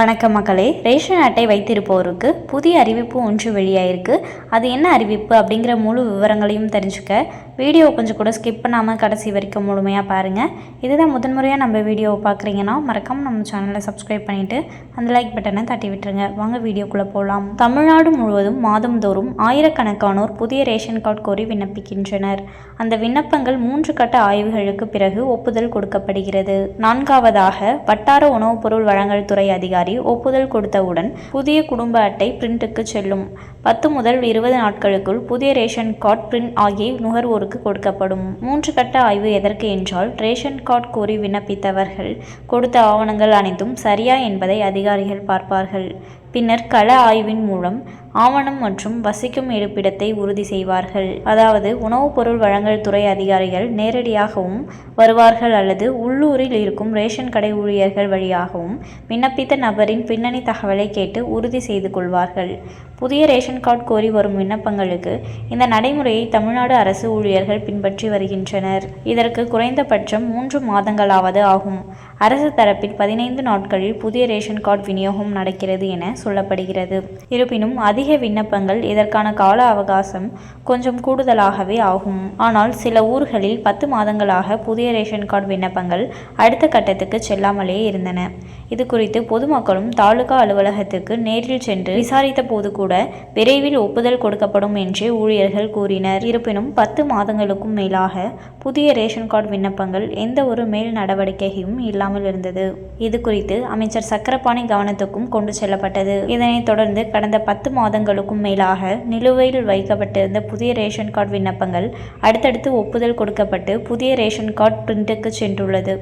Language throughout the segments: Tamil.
வணக்க மக்களே ரேஷன் அட்டை வைத்திருப்போருக்கு புதிய அறிவிப்பு ஒன்று வெளியாயிருக்கு. அது என்ன அறிவிப்பு அப்படிங்கிற முழு விவரங்களையும் தெரிஞ்சுக்க வீடியோ கொஞ்சம் கூட ஸ்கிப் பண்ணாமல் கடைசி வரைக்கும் முழுமையாக பாருங்கள் இதுதான் முதன்முறையாக நம்ம வீடியோவை பார்க்குறீங்கன்னா மறக்காமல் நம்ம சேனலை சப்ஸ்கிரைப் பண்ணிவிட்டு அந்த லைக் பட்டனை தட்டி விட்டுருங்க. வாங்க வீடியோக்குள்ளே போகலாம் தமிழ்நாடு முழுவதும் மாதந்தோறும் ஆயிரக்கணக்கானோர் புதிய ரேஷன் கார்டு கோரி விண்ணப்பிக்கின்றனர். அந்த விண்ணப்பங்கள் மூன்று கட்ட ஆய்வுகளுக்கு பிறகு ஒப்புதல் கொடுக்கப்படுகிறது. நான்காவதாக வட்டார உணவுப் பொருள் வழங்கல் துறை அதிகாரி ஒப்புதல் கொடுத்தவுடன் புதிய குடும்ப அட்டை பிரிண்ட்டுக்கு செல்லும். பத்து முதல் இருபது நாட்களுக்குள் புதிய ரேஷன் கார்டு பிரிண்ட் ஆகி நுகர்வோருக்கு கொடுக்கப்படும். மூன்று கட்ட ஆய்வு எதற்கு என்றால் ரேஷன் கார்டு கோரி விண்ணப்பித்தவர்கள் கொடுத்த ஆவணங்கள் அனைத்தும் சரியா என்பதை அதிகாரிகள் பார்ப்பார்கள். பின்னர் கள ஆய்வின் மூலம் ஆவணம் மற்றும் வசிக்கும் இருப்பிடத்தை உறுதி செய்வார்கள். அதாவது உணவுப் பொருள் வழங்கல் துறை அதிகாரிகள் நேரடியாகவும் வருவார்கள் அல்லது உள்ளூரில் இருக்கும் ரேஷன் கடை ஊழியர்கள் வழியாகவும் விண்ணப்பித்த நபரின் பின்னணி தகவலை கேட்டு உறுதி செய்து கொள்வார்கள். புதிய ரேஷன் கார்டு கோரி வரும் விண்ணப்பங்களுக்கு இந்த நடைமுறையை தமிழ்நாடு அரசு ஊழியர்கள் பின்பற்றி வருகின்றனர். இதற்கு குறைந்தபட்சம் மூன்று மாதங்களாவது ஆகும். அரசு தரப்பில் பதினைந்து நாட்களில் புதிய ரேஷன் கார்டு விநியோகம் நடக்கிறது என சொல்லப்படுகிறது. இருப்பினும் அதிக விண்ணப்பங்கள் இதற்கான கால அவகாசம் கொஞ்சம் கூடுதலாகவே ஆகும். ஆனால் சில ஊர்களில் பத்து மாதங்களாக புதிய ரேஷன் கார்டு விண்ணப்பங்கள் அடுத்த கட்டத்துக்கு செல்லாமலே இருந்தன. இது குறித்து பொதுமக்களும் தாலுகா அலுவலகத்துக்கு நேரில் சென்று விசாரித்த போது கூட விரைவில் ஒப்புதல் கொடுக்கப்படும் என்றே ஊழியர்கள் கூறினர். இருப்பினும் பத்து மாதங்களுக்கும் மேலாக புதிய ரேஷன் கார்டு விண்ணப்பங்கள் எந்த ஒரு மேல் நடவடிக்கையும் இல்லாமல் இருந்தது. இது குறித்து அமைச்சர் சக்கரபாணி கவனத்துக்கும் கொண்டு செல்லப்பட்டது. இதனைத் தொடர்ந்து கடந்த பத்து மாதங்களுக்கும் மேலாக நிலுவையில் வைக்கப்பட்டிருந்த புதிய ரேஷன் கார்டு விண்ணப்பங்கள் அடுத்தடுத்து ஒப்புதல் கொடுக்கப்பட்டு புதிய ரேஷன் கார்டு பிரிண்ட்டுக்கு சென்றுள்ளது.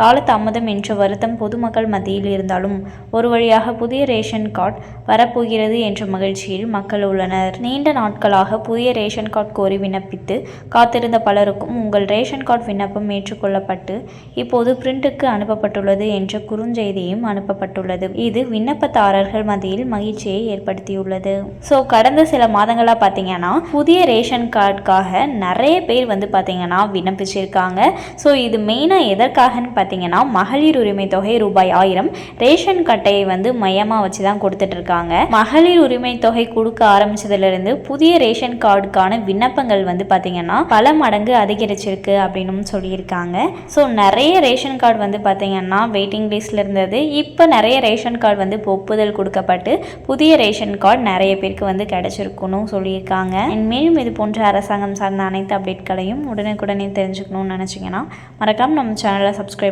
காலதாமதம் என்ற வருத்தம் பொதுமக்கள் மத்தியில் இருந்தாலும் ஒரு வழியாக புதிய ரேஷன் கார்டு வரப்போகிறது என்ற மகிழ்ச்சியில் மக்கள் உள்ளனர். நீண்ட நாட்களாக புதிய ரேஷன் கார்டு கோரி விண்ணப்பித்து காத்திருந்த பலருக்கும் உங்கள் ரேஷன் கார்டு விண்ணப்பம் ஏற்றுக்கொள்ளப்பட்டு இப்போது பிரிண்ட்டுக்கு அனுப்பப்பட்டுள்ளது என்ற குறுஞ்செய்தியும் அனுப்பப்பட்டுள்ளது. இது விண்ணப்பதாரர்கள் மத்தியில் மகிழ்ச்சியை ஏற்படுத்தியுள்ளது. ஸோ கடந்த சில மாதங்களாக பார்த்தீங்கன்னா புதிய ரேஷன் கார்டுக்காக நிறைய பேர் வந்து பார்த்தீங்கன்னா விண்ணப்பிச்சிருக்காங்க. ஸோ இது மெயினாக எதற்காகன்னு பார்த்தீங்கன்னா மகளிர் உரிமை தொகை ரூபாய் ஆயிரம் ரேஷன் கட்டையை வந்து மையமாக வச்சு தான் கொடுத்துட்டு இருக்காங்க மகளிர் உரிமை தொகை கொடுக்க ஆரம்பிச்சதுலேருந்து புதிய ரேஷன் கார்டுக்கான விண்ணப்பங்கள் வந்து பார்த்தீங்கன்னா பல மடங்கு அதிகரிச்சிருக்கு அப்படின்னு சொல்லியிருக்காங்க. ஸோ நிறைய ரேஷன் கார்டு வந்து பார்த்தீங்கன்னா வெயிட்டிங் லிஸ்ட்ல இருந்தது. இப்போ நிறைய ரேஷன் கார்டு வந்து ஒப்புதல் கொடுக்கப்பட்டு புதிய ரேஷன் கார்டு நிறைய பேருக்கு வந்து கிடைச்சிருக்குன்னு சொல்லியிருக்காங்க. மேலும் இது போன்ற அரசாங்கம் சார்ந்த அனைத்து அப்டேட்களையும் உடனுக்குடனே தெரிஞ்சுக்கணும்னு நினச்சிங்கன்னா மறக்காம நம்ம சேனலை சப்ஸ்கிரைப்